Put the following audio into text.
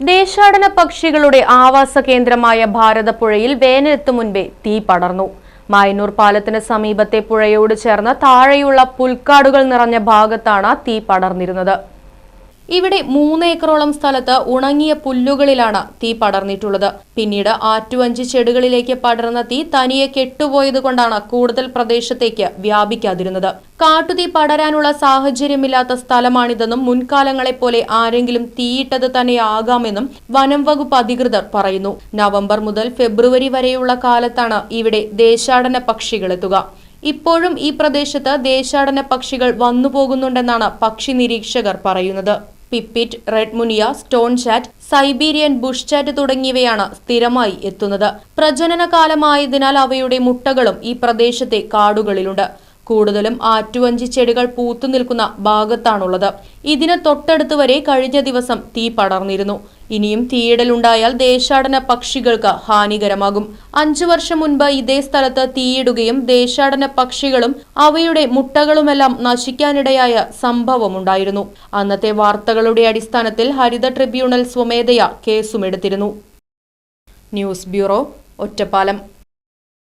ദേശാടന പക്ഷികളുടെ ആവാസ കേന്ദ്രമായ ഭാരതപ്പുഴയിൽ വേനലെത്തു മുൻപേ തീ പടർന്നു. മായന്നൂർ പാലത്തിന് സമീപത്തെ പുഴയോട് ചേർന്ന് താഴെയുള്ള പുൽക്കാടുകൾ നിറഞ്ഞ ഭാഗത്താണ് തീ പടർന്നിരുന്നത്. ഇവിടെ മൂന്ന് ഏക്കറോളം സ്ഥലത്ത് ഉണങ്ങിയ പുല്ലുകളിലാണ് തീ പടർന്നിട്ടുള്ളത്. പിന്നീട് ആറ്റുവഞ്ചി ചെടികളിലേക്ക് പടർന്ന തീ തനിയെ കെട്ടുപോയത് കൊണ്ടാണ് കൂടുതൽ പ്രദേശത്തേക്ക് വ്യാപിക്കാതിരുന്നത്. കാട്ടുതീ പടരാനുള്ള സാഹചര്യമില്ലാത്ത സ്ഥലമാണിതെന്നും മുൻകാലങ്ങളെപ്പോലെ ആരെങ്കിലും തീയിട്ടത് തന്നെയാകാമെന്നും വനം വകുപ്പ് അധികൃതർ പറയുന്നു. നവംബർ മുതൽ ഫെബ്രുവരി വരെയുള്ള കാലത്താണ് ഇവിടെ ദേശാടന പക്ഷികളെത്തുക ഇപ്പോഴും ഈ പ്രദേശത്ത് ദേശാടന പക്ഷികൾ വന്നുപോകുന്നുണ്ടെന്നാണ് പക്ഷി നിരീക്ഷകർ പറയുന്നത്. Pipit red മുനിയ stonechat Siberian Bush chat തുടങ്ങിയവയാണ് സ്ഥിരമായി എത്തുന്നത്. പ്രജനന കാലമായതിനാൽ അവയുടെ മുട്ടകളും ഈ പ്രദേശത്തെ കാടുകളിലുണ്ട്. കൂടുതലും ആറ്റുവഞ്ചി ചെടികൾ പൂത്തു നിൽക്കുന്ന ഭാഗത്താണുള്ളത്. ഇതിന് തൊട്ടടുത്ത് വരെ കഴിഞ്ഞ ദിവസം തീ പടർന്നിരുന്നു. ഇനിയും തീയിടലുണ്ടായാൽ ദേശാടന പക്ഷികൾക്ക് ഹാനികരമാകും. അഞ്ചു വർഷം മുൻപ് ഇതേ സ്ഥലത്ത് തീയിടുകയും ദേശാടന പക്ഷികളും അവയുടെ മുട്ടകളുമെല്ലാം നശിക്കാനിടയായ സംഭവമുണ്ടായിരുന്നു. അന്നത്തെ വാർത്തകളുടെ അടിസ്ഥാനത്തിൽ ഹരിത ട്രിബ്യൂണൽ സ്വമേധയാ കേസുമെടുത്തിരുന്നു. News bureau Ottapalam.